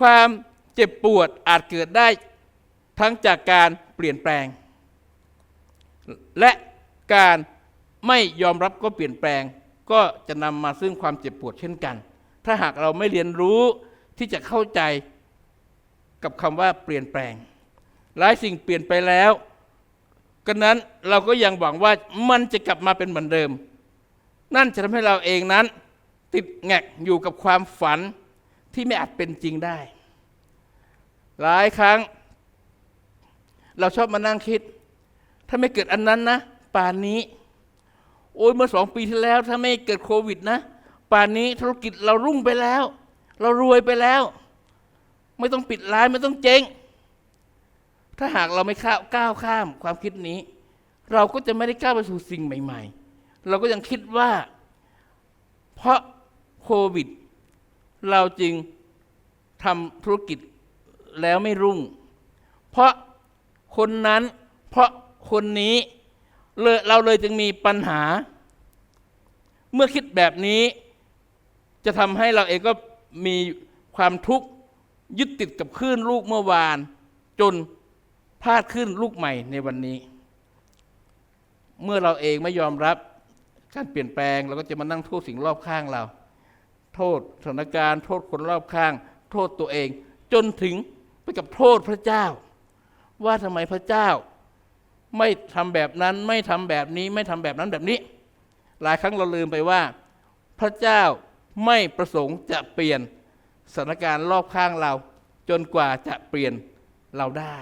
ความเจ็บปวดอาจเกิดได้ทั้งจากการเปลี่ยนแปลง และการไม่ยอมรับก็เปลี่ยนแปลง ก็จะนำมาซึ่งความเจ็บปวดเช่นกัน ถ้าหากเราไม่เรียนรู้ที่จะเข้าใจกับคำว่าเปลี่ยนแปลง หลายสิ่งเปลี่ยนไปแล้วกันนั้นเราก็ยังหวังว่ามันจะกลับมาเป็นเหมือนเดิม นั่นจะทำให้เราเองนั้น ติดแงกอยู่กับความฝัน ที่ไม่อาจเป็นจริงได้ หลายครั้ง เราชอบมานั่งคิด ถ้าไม่เกิดอันนั้นนะ ป่านนี้ โอ้ยเมื่อสองปีที่แล้ว ถ้าไม่เกิดโควิดนะ ป่านนี้ธุรกิจเรารุ่งไปแล้ว เรารวยไปแล้ว ไม่ต้องปิดร้านไม่ต้องเจ๊งถ้าหากเราไม่ข้าวก้าวข้ามความคิดนี้ เราก็จะไม่ได้ก้าวไปสู่สิ่งใหม่ ๆ เราก็ยังคิดว่า เพราะโควิด เราจึงทำธุรกิจแล้วไม่รุ่ง เพราะคนนั้นเพราะคนนี้เราเลยจึงมีปัญหา เมื่อคิดแบบนี้ จะทำให้เราเองก็มีความทุกข์ยึดติดกับคลื่นลูกเมื่อวาน จนพลาดขึ้นลูกใหม่ในวันนี้ เมื่อเราเองไม่ยอมรับการเปลี่ยนแปลงเราก็จะมานั่งโทษสิ่งรอบข้างเรา โทษสถานการณ์โทษคนรอบข้าง โทษตัวเอง จนถึงไปกับโทษพระเจ้า ว่าทำไมพระเจ้า ไม่ทำแบบนั้นไม่ทำแบบนี้ไม่ทำแบบนั้นแบบนี้ หลายครั้งเราลืมไปว่า พระเจ้าไม่ประสงค์จะเปลี่ยนสถานการณ์รอบข้างเรา จนกว่าจะเปลี่ยนเราได้